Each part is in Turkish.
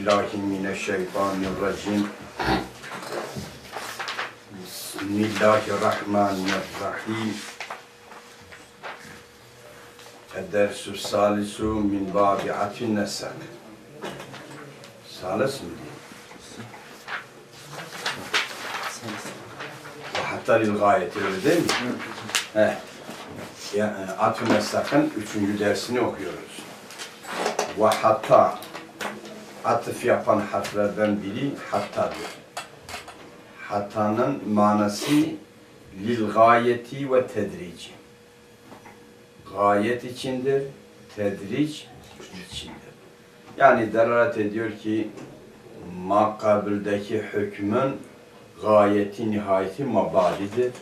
billahi mineşşeytanirracim. Bismillahirrahmanirrahim. Edersü salisu min babi'atin nesel. Salis mi diyeyim? Ve hatta lil gayeti öyle değil mi? He. Yani Atü Nesak'ın üçüncü dersini okuyoruz. Ve hatta atıf yapan harflerden biri hattadır. Hatanın manası lil gayeti ve tedrici. Gayet içindir, tedric içindir. Yani delalet ediyor ki makabildeki hükmün gayeti nihayeti mabadidir.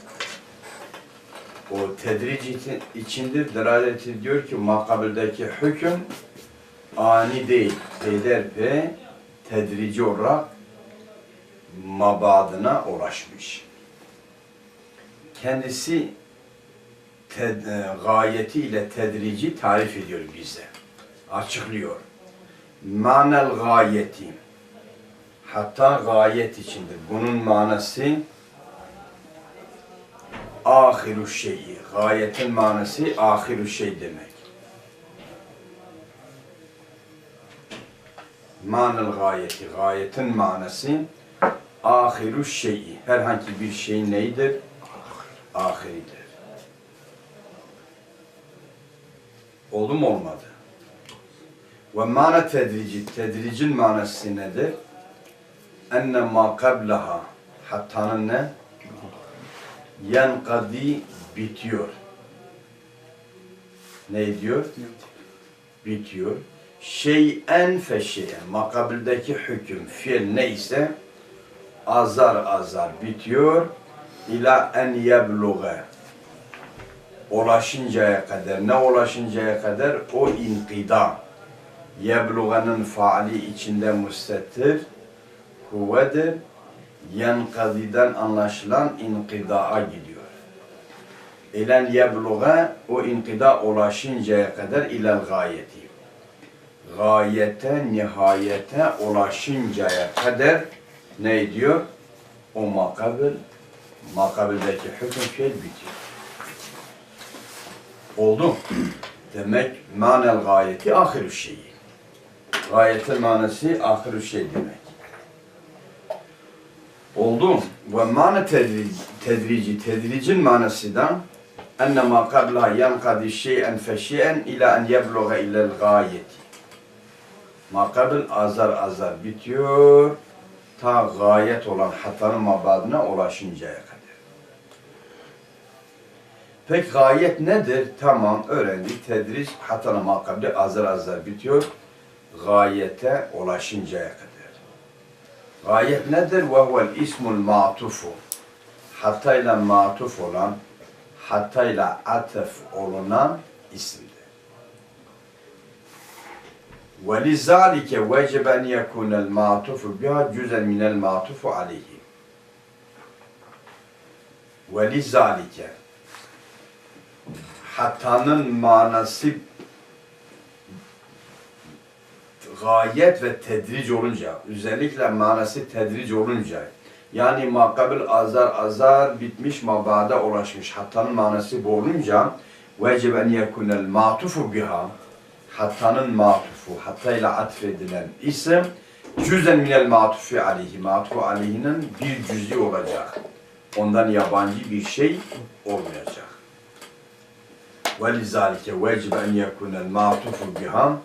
O tedric için- içindir. Delalet ediyor ki makabildeki hüküm ani değil, peyderpey tedrici olarak mabadına ulaşmış. Kendisi ted, e, gayeti ile tedrici tarif ediyor bize. Açıklıyor. Manel gayeti. Hatta gayet içindir. Bunun manası ahiru şeyi. Gayetin manası ahiru şey demek. Manel gayeti. Gayetin manası ahiru şeyi. Herhangi bir şeyin neyidir? Ahiridir. Oldu mu olmadı? Ve mana tedrici. Tedricin manası nedir? Enne ma kablaha. Hattanın ne? Yankadi bitiyor. Ne diyor? Bitiyor. Şeyen fe şeyen. Makabildeki hüküm, fiil neyse azar azar bitiyor. İla en yebluğa. Ulaşıncaya kadar. Ne ulaşıncaya kadar? O inkida. Yebluğanın faali içinde müstettir. Huvedir. Yenkadiden anlaşılan inkidaa gidiyor. İlen yebluğa o inkida ulaşıncaya kadar ilel gayeti. Gayete, nihayete ulaşıncaya kadar ne diyor? O makabil, makabildeki hüküm fiil bitiyor. Oldu. Demek manel gayeti ahirü şeyi. Gayetin manası ahirü şey demek. Oldu. Ve mana tedrici, tedrici, tedricin manası da enne ma kabla yankadi şeyen fe şeyen ila en yebluğa ilel gayeti. Makabil azar azar bitiyor ta gayet olan hatanın mabadına ulaşıncaya kadar. Peki gayet nedir? Tamam öğrendik. Tedric hatanın makabili azar azar bitiyor. Gayete ulaşıncaya kadar. Gayet nedir? Ve huvel ismul ma'tufu. Hatta ile matuf olan, hatta ile atef olunan isimdir. وَلِذَٰلِكَ وَجَبَ أَنْ يَكُونَ الْمَعْطُوفُ بِهَا جُزًا مِنَ الْمَعْطُوفُ عَلَيْهِ وَلِذَٰلِكَ Hatanın manası gayet ve tedric olunca, özellikle manası tedric olunca, yani makabil azar azar bitmiş mabada ulaşmış. Hatanın manası bu olunca, vecib en yekunel matufu biha, hattanın matufu, matfu hattayla atfedilen isim cüzden minel matufi aleyhi matufu aleyhinin bir cüzi olacak. Ondan yabancı bir şey olmayacak. Ve lizalike vecib en yekunel matufu biham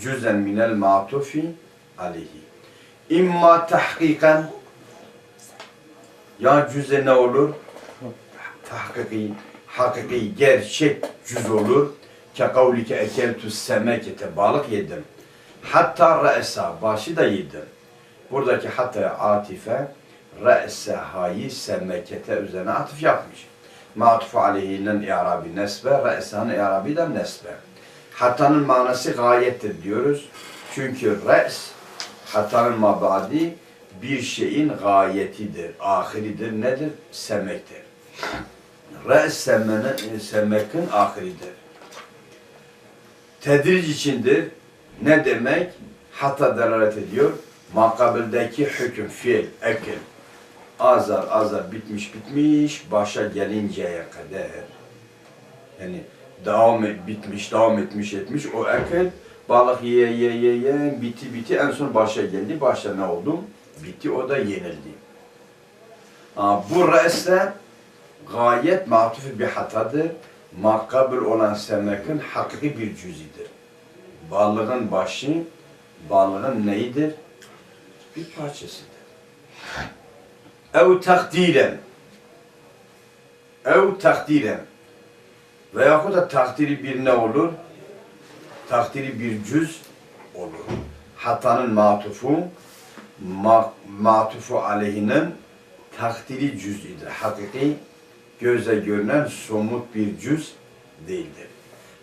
cüzden minel matufi aleyhi. İmma tahkiken ya cüze ne olur? Tahkiki, hakiki, gerçek cüz olur Ke kavlike ekeltü semekete, balık yedim. Hatta re'sa, başı da yedim. Buradaki hatta atife, re'se hayi semekete üzerine atıf yapmış. Matufu aleyhinin i'rabi nesbe, re'sanın i'rabi de nesbe. Hatanın manası gayettir diyoruz. Çünkü re's, hatanın mabadi bir şeyin gayetidir, ahiridir. Nedir? Semektir. Re's semmenin, semmekin ahiridir. Tedric içindir. Ne demek? hatta delalet ediyor. Makabildeki hüküm, fiil, ekil azar azar bitmiş bitmiş başa gelinceye kadar yani devam et, bitmiş devam etmiş etmiş o ekil balık ye ye ye ye bitti bitti en son başa geldi başa ne oldu bitti o da yenildi. Aa, bu reisle gayet matuf bir hatadır. Makabil olan semekin hakiki bir cüzidir. Balığın başı, balığın neyidir? Bir parçasıdır. Ev takdiren. Ev takdiren. Veyahut da takdiri bir ne olur? Takdiri bir cüz olur. Hatanın matufu, ma matufu aleyhinin takdiri cüz'idir. Hakiki göze görünen somut bir cüz değildir.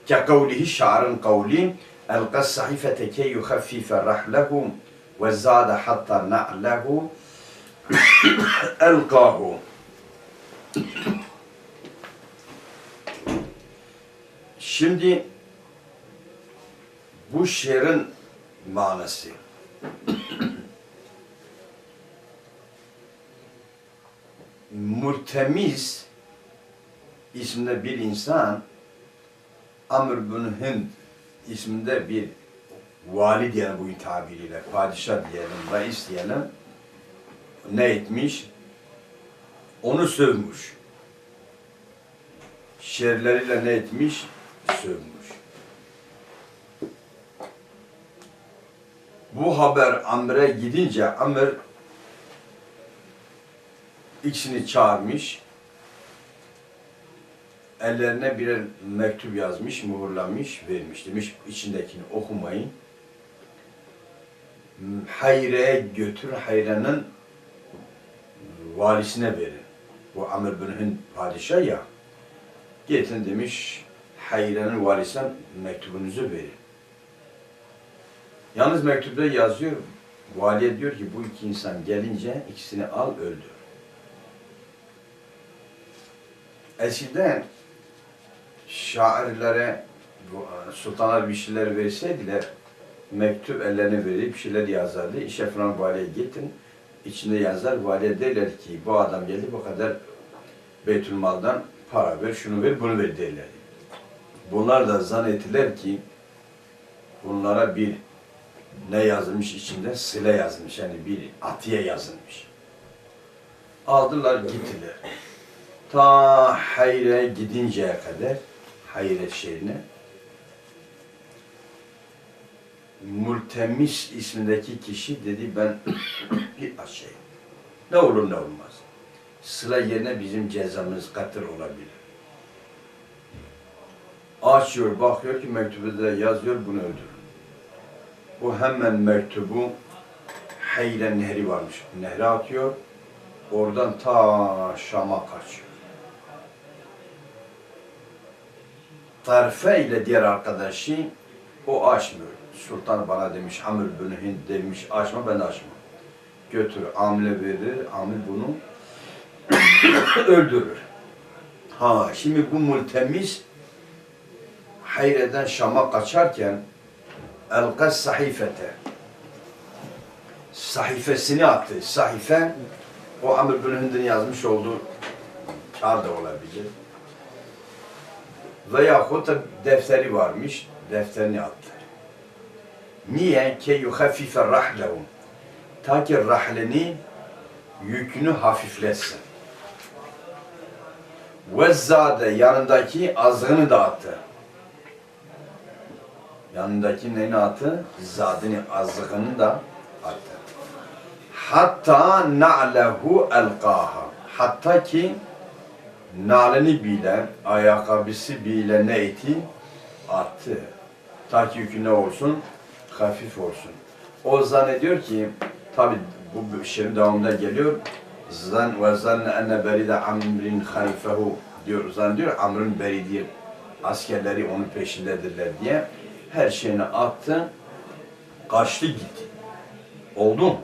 Kekavlihi şairın kavli elqas sahifete ke yuhaffife rahlehu ve zade hatta na'lehu elqahu Şimdi bu şiirin manası Murtemiz isminde bir insan Amr bin Hind isminde bir vali diyelim bugün tabiriyle, padişah diyelim, reis diyelim ne etmiş? Onu sövmüş. Şerleriyle ne etmiş? Sövmüş. Bu haber Amr'e gidince Amr ikisini çağırmış. Ellerine birer mektup yazmış, muhurlamış, vermiş. Demiş içindekini okumayın. Hayre'ye götür, Hayre'nin valisine verin. Bu Amr bin Hind padişah ya. Getirin demiş, Hayre'nin valisine mektubunuzu verin. Yalnız mektupta yazıyor, valiye diyor ki bu iki insan gelince ikisini al öldür. Eskiden şairlere, bu, sultanlar bir şeyler verseydiler, mektup ellerine verip şeyler yazardı. İşe falan valiye getirin, içinde yazar, valiye derler ki bu adam geldi bu kadar Beytülmal'dan para ver, şunu ver, bunu ver derler. Bunlar da zannettiler ki bunlara bir ne yazılmış içinde? Sıla yazılmış. Yani bir atiye yazılmış. Aldılar gittiler. Ta Hayre gidinceye kadar Hayre şehrine Multemis ismindeki kişi dedi ben bir açayım. Ne olur ne olmaz. Sıla yerine bizim cezamız katır olabilir. Açıyor, bakıyor ki mektubunda yazıyor bunu öldürün. Bu hemen mektubu Hayre Nehri varmış. Nehre atıyor. Oradan ta Şam'a kaçıyor. Tarife ile diğer arkadaşı o açmıyor. Sultan bana demiş, Amr bin Hind demiş, açma ben açmam. Götür, amle verir, amil bunu öldürür. Ha, şimdi bu multemiz Hayre'den Şam'a kaçarken elkas sahifete sahifesini attı. Sahife o Amr bin Hind'in yazmış olduğu kağıt da olabilir. Veyahut da defteri varmış, defterini attı. Niye? Ke yuhaffife rahlehum. Ta ki rahlini yükünü hafifletsin. Ve zade yanındaki azgını da attı. Yanındaki neyini attı? Zadini, azgını da attı. Hatta na'lehu elqaha. Hatta ki nalini bile, ayakkabısı bile ne etti? Attı. Ta ki yükü ne olsun? Hafif olsun. O zannediyor ki, tabi bu şiirin devamında geliyor. Zan ve zanne enne beride amrin halifehu diyor. Zannediyor Amr'ın beridi askerleri onun peşindedirler diye her şeyini attı. Kaçtı gitti. Oldu mu?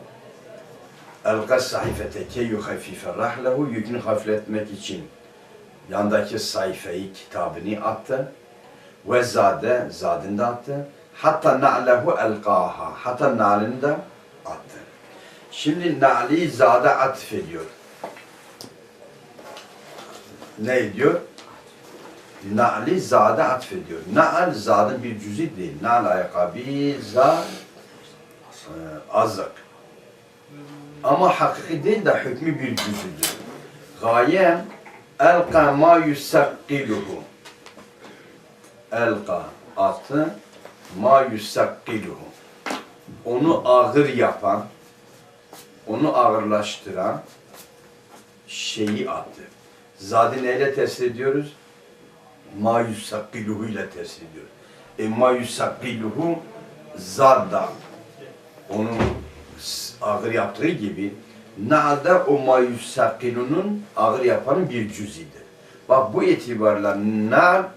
Elkas sayfete ke yuhafife rahlehu yükünü hafifletmek için yandaki sayfayı, kitabını attı. Ve zade, zadını da attı. Hatta na'lehu elqaha. Hatta na'lini de attı. Şimdi na'li zada atf ediyor. Ne diyor? Na'li zada atfediyor. Na'al zadın bir cüzi değil. Na'al ayakkabı za e, azık. Ama hakiki değil de hükmü bir cüzüdür. Gaye elqa ma yusakkiluhu. Elqa attı ma yusakkiluhu. Onu ağır yapan, onu ağırlaştıran şeyi attı. Zadi neyle tesir ediyoruz? Ma yusakkiluhu ile tesir ediyoruz. E ma yusakkiluhu zadda. Onu s- ağır yaptığı gibi Na'da o ma yusakkilunun ağır yapanın bir cüzidir. Bak bu itibarla na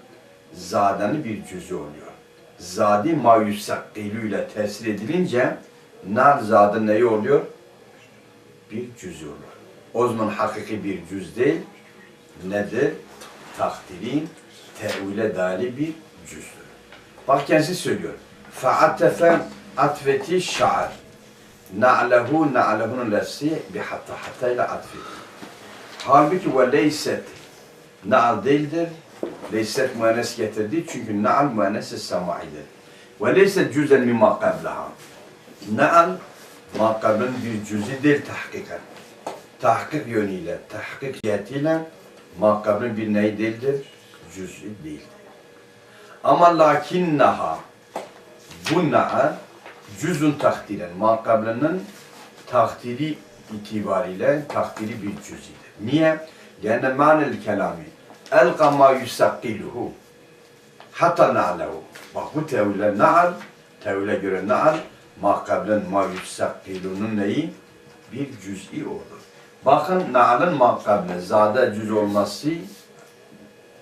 zadanın bir cüzü oluyor. Zadi ma yusakkilu ile tesir edilince nar zadı neyi oluyor? Bir cüzü oluyor. O zaman hakiki bir cüz değil, nedir? Takdirin tevile dali bir cüzdür. Bak kendisi söylüyor. Fa'atefe atfeti şa'ar. Na'lehu na'lehunun lesi bi hatta hatta ile atfeti. Halbuki ve leyset na'al değildir. Leyset müennes getirdi çünkü na'al müennes semaidir. Ve leyset cüzen mimma qablaha. Na'al ma qablın bir cüzi değil tahkiken. Tahkik yönüyle, tahkik cihetiyle ma qablın bir neyi değildir? Cüz'i değildir. Ama lakinnaha bu na'a cüzün takdiren makablenin takdiri itibariyle takdiri bir cüzidir. Niye? Yani manel kelami elqa ma yusakkiluhu hatta na'lehu. Bak bu tevhile na'al, tevhile göre na'al makablen ma yusakkilunun neyi? Bir cüz'i olur. Bakın na'alın makablen zade cüz olması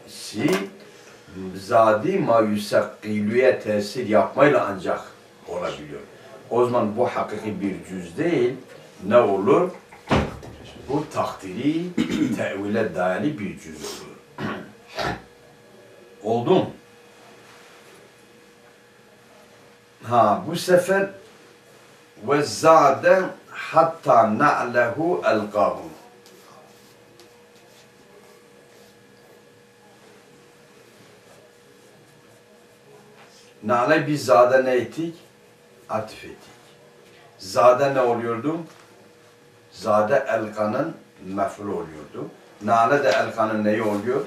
si zadi ma yusakkiluye tesir yapmayla ancak olabiliyor. O zaman bu hakiki bir cüz değil, ne olur? Bu takdiri tevile dayalı bir cüz olur. Oldu mu? Ha bu sefer ve zade hatta na'lehu elqahu. Na'le biz zade ne ettik? Atfettik. Zade ne oluyordu? Zade elkanın mef'ul oluyordu. Na'le de elkanın neyi oluyor?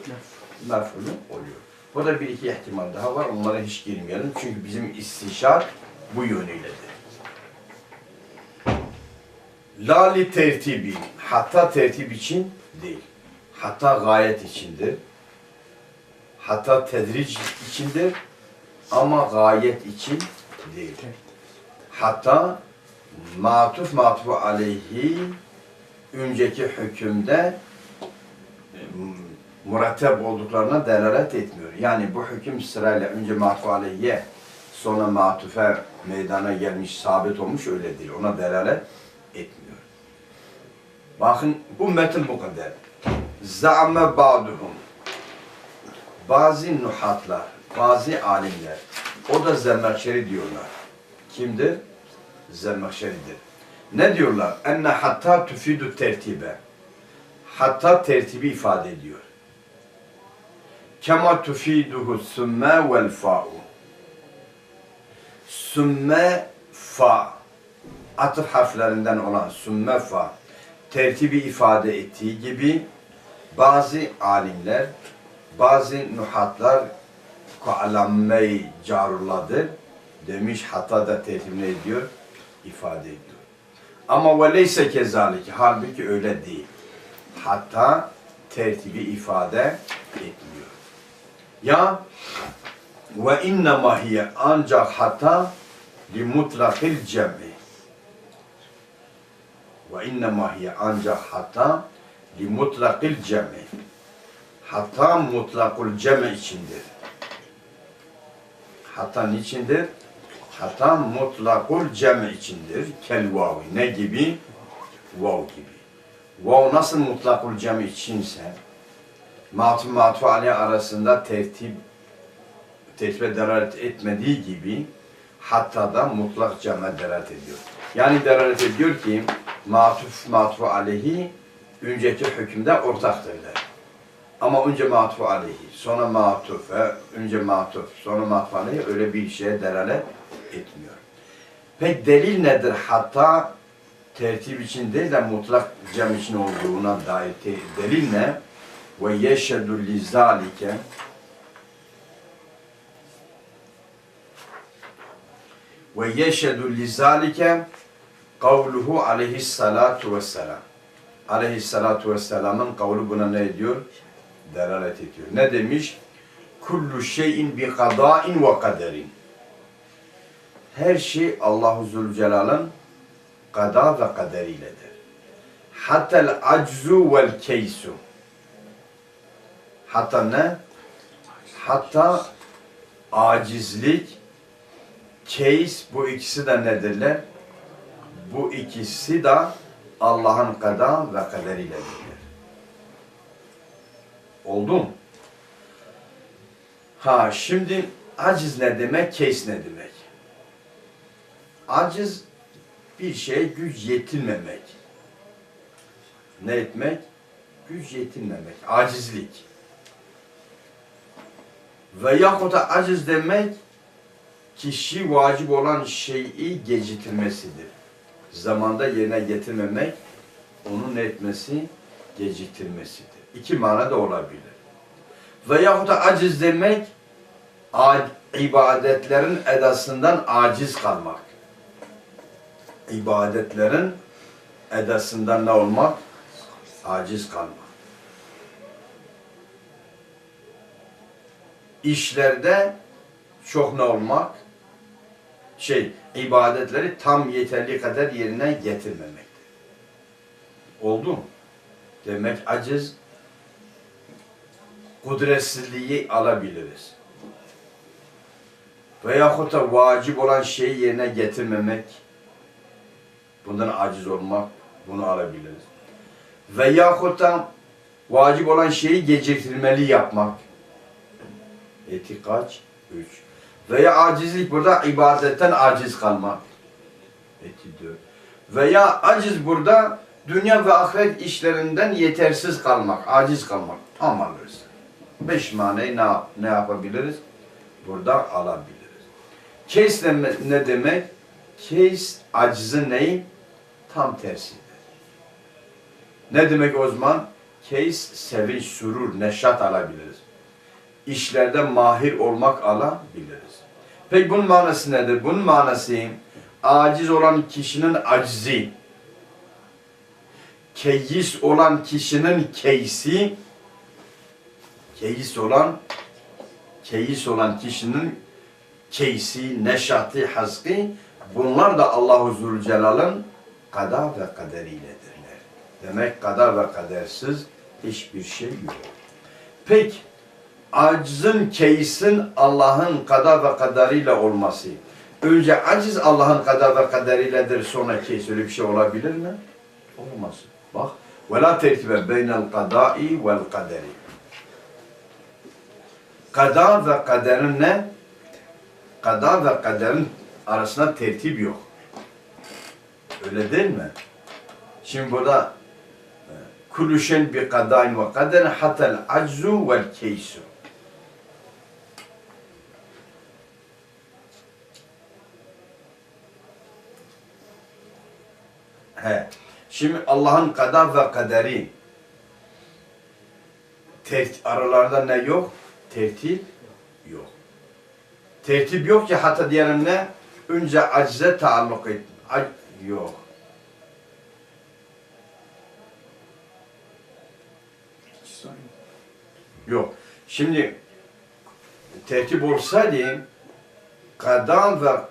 Mef'ulü oluyor. Burada bir iki ihtimal daha var. Onlara hiç girmeyelim. Çünkü bizim istişar bu yönüyle de. La li tertibi. Hatta tertip için değil. Hatta gayet içindir. Hatta tedric içindir. Ama gayet için değil. Hatta matuf matufu aleyhi önceki hükümde e, murattab olduklarına delalet etmiyor. Yani bu hüküm sırayla önce matufu aleyhiye sonra matufe meydana gelmiş, sabit olmuş öyle değil. Ona delalet etmiyor. Bakın bu metin bu kadar. Za'me ba'duhum. Bazı nuhatlar, bazı alimler, o da Zemmerşeri diyorlar. Kimdir? Zemmerşeridir. Ne diyorlar? Enne hatta tüfidu tertibe. Hatta tertibi ifade ediyor. Kema tufiduhu sümme vel fa'u. Sümme fa. Atıf harflerinden olan sümme fa. Tertibi ifade ettiği gibi bazı alimler, bazı nuhatlar kualamme caruladır demiş hatta da tertibine ediyor, ifade ediyor. Ama ve leyse kezalik, halbuki öyle değil. Hatta tertibi ifade etmiyor. Ya ve innema hiye ancak hatta li mutlakil cem'i. Ve innema hiye ancak hatta li mutlakil cem'i. Hatta mutlakul cem'i içindir. Hatta niçindir? Hatta mutlakul cem içindir. Kel vavi. Ne gibi? Vav gibi. Vav nasıl mutlakul cem içinse matuf matuf arasında tertip tertibe delalet etmediği gibi Hatta da mutlak cema delalet ediyor. Yani delalet ediyor ki matuf matfu aleyhi önceki hükümde ortaktır der. Ama önce matfu aleyhi, sonra matuf, he, önce matuf, sonra matfu aleyhi öyle bir şeye delalet etmiyor. Peki delil nedir? Hatta tertip için değil de mutlak cem için olduğuna dair delil ne? Ve yeşhedü lizalike ve yeşhedü lizalike kavluhu aleyhissalatu vesselam. Aleyhissalatu vesselamın kavlu buna ne ediyor? Delalet ediyor. Ne demiş? Kullu şeyin bi kadain ve kaderin. Her şey Allahu Zülcelal'ın kada ve kaderiyledir. Hatta aczu vel keysu. Hatta ne? Hatta acizlik, keys bu ikisi de nedirler? Bu ikisi de Allah'ın kada ve kaderiyledirler. Oldu mu? Ha şimdi aciz ne demek, keys ne demek? Aciz bir şeye güç yetinmemek. Ne etmek? Güç yetinmemek, acizlik. Ve yahut da aciz demek kişi vacip olan şeyi geciktirmesidir. Zamanda yerine getirmemek, onun etmesi? Geciktirmesidir. İki mana da olabilir. Ve yahut da aciz demek ibadetlerin edasından aciz kalmak. İbadetlerin edasından ne olmak? Aciz kalmak. İşlerde çok ne olmak? Şey, ibadetleri tam yeterli kadar yerine getirmemektir. Oldu mu? Demek aciz, kudretsizliği alabiliriz. Veyahut da vacip olan şeyi yerine getirmemek, bundan aciz olmak, bunu alabiliriz. Veyahut da vacip olan şeyi geciktirmeli yapmak. Eti kaç? Üç. Veya acizlik burada ibadetten aciz kalmak. Eti dört. Veya aciz burada dünya ve ahiret işlerinden yetersiz kalmak, aciz kalmak. Amalırız. Beş maneyi ne, ne yapabiliriz? Burada alabiliriz. Kes ne, ne demek? Kes acizin neyi? Tam tersidir. Ne demek o zaman? Kes sevinç, surur, neşat alabiliriz. İşlerde mahir olmak alabiliriz. Peki bunun manası nedir? Bunun manası aciz olan kişinin acizi, keyis olan kişinin keysi, keyis olan keyis olan kişinin keysi, neşatı, haskı bunlar da Allahu Zülcelal'ın kada ve kaderiyledirler. Demek kada ve kadersiz hiçbir şey yok. Peki acizin, keysin Allah'ın kada ve kadarıyla olması. Önce aciz Allah'ın kada ve kaderiyledir, sonra keys öyle bir şey olabilir mi? Olmaz. Bak. Ve la tertibe beynel kadai vel kaderi. Kada ve kaderin ne? Kada ve kaderin arasında tertip yok. Öyle değil mi? Şimdi burada e, kullu şeyin bi kadain ve kaderin hatel aczu vel keysu. He. Şimdi Allah'ın kada ve kaderi tert aralarında ne yok? Tertip yok. Tertip yok ki hatta diyelim ne? Önce acize taalluk et. Yok. Yok. Şimdi tertip olsaydı kada ve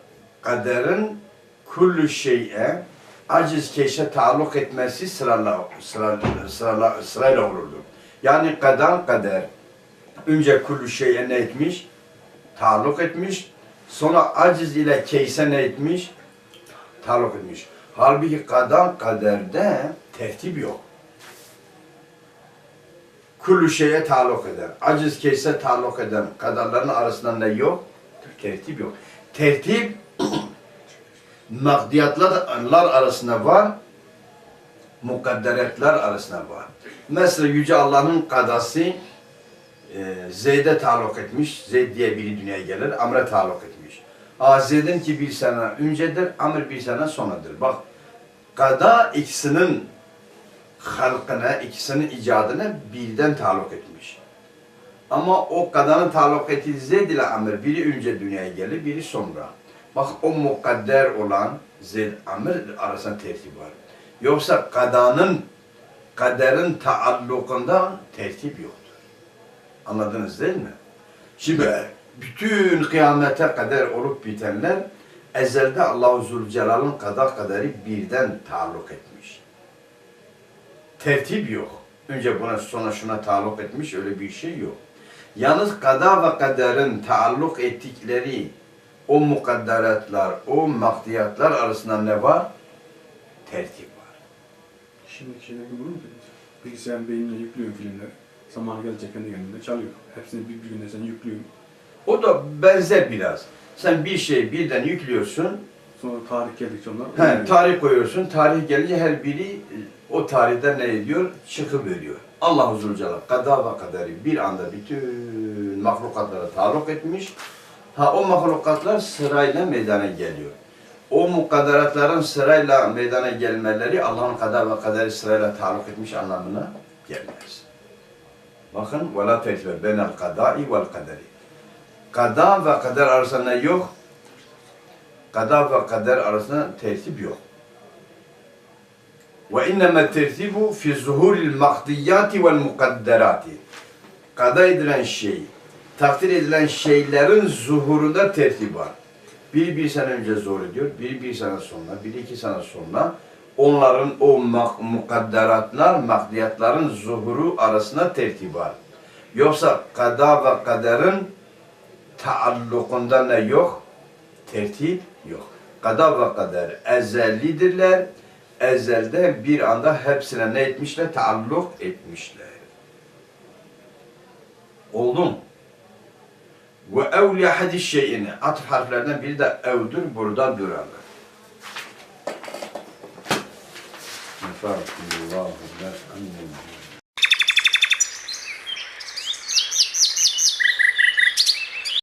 kaderin kullu şeye aciz keşe taalluk etmesi sırala, sırala, sırala, sırayla olurdu. Yani kadan kader önce kullu şeye ne etmiş? Taalluk etmiş. Sonra aciz ile keyse ne etmiş? Taalluk etmiş. Halbuki kadan kaderde tertip yok. Kullu şeye taalluk eder. Aciz keyse taalluk eden kadarların arasında ne yok? Tertip yok. Tertip Makdiyatlar arasında var, mukadderetler arasında var. Mesela Yüce Allah'ın kadası e, Zeyd'e taluk etmiş. Zeyd diye biri dünyaya gelir, Amr'e taluk etmiş. Aa, Zeyd'in ki bir sene öncedir, Amr bir sene sonradır. Bak, kada ikisinin halkına, ikisinin icadına birden taluk etmiş. Ama o kadanın taluk ile Amr, biri önce dünyaya gelir, biri sonra. Bak o mukadder olan Zeyd Amr arasında tertip var. Yoksa kadanın, kaderin taallukunda tertip yoktur. Anladınız değil mi? Şimdi bütün kıyamete kadar olup bitenler ezelde Allah-u Zülcelal'ın kada kaderi birden taalluk etmiş. Tertip yok. Önce buna sonra şuna taalluk etmiş öyle bir şey yok. Yalnız kada ve kaderin taalluk ettikleri o mukadderatlar, o mahdiyatlar arasında ne var? Tertip var. Olur mu peki? Bilgisayarın beynine yüklüyorum filmleri. Zamanı gelecek kendi kendine çalıyor. Hepsini bir, bir günde sen yüklüyorum. O da benzer biraz. Sen bir şeyi birden yüklüyorsun, Sonra tarih geldikçe onlar... he, tarih koyuyorsun, tarih gelince her biri e, o tarihten ne ediyor? Çıkıveriyor. Allah Huzur Celal kada ve kaderi bir anda bütün mahlukatlara taluk etmiş. Ha o mahlukatlar sırayla meydana geliyor. O mukadderatların sırayla meydana gelmeleri Allah'ın kada ve kaderi sırayla taluk etmiş anlamına gelmez. Bakın وَلَا تَجْبَ بَيْنَ الْقَدَاءِ وَالْقَدَرِ Kada ve kader arasında yok? Kada ve kader arasında tertip yok. Ve inneme tertibu fi zuhuril makdiyati vel mukadderati. Kada edilen şey, takdir edilen şeylerin zuhurunda tertip var. Biri bir sene önce zuhur ediyor, biri bir sene sonra, biri iki sene sonra. Onların o mukadderatlar, makdiyatların zuhuru arasında tertip var. Yoksa kada ve kaderin taallukunda ne yok? Tertip yok. Kada ve kader ezellidirler. Ezelde bir anda hepsine ne etmişler? Taalluk etmişler. Oldu mu? Ve evli hadis şeyini. Atıf harflerden biri de evdür. Burada durarlar. Nefâkullahu nef'an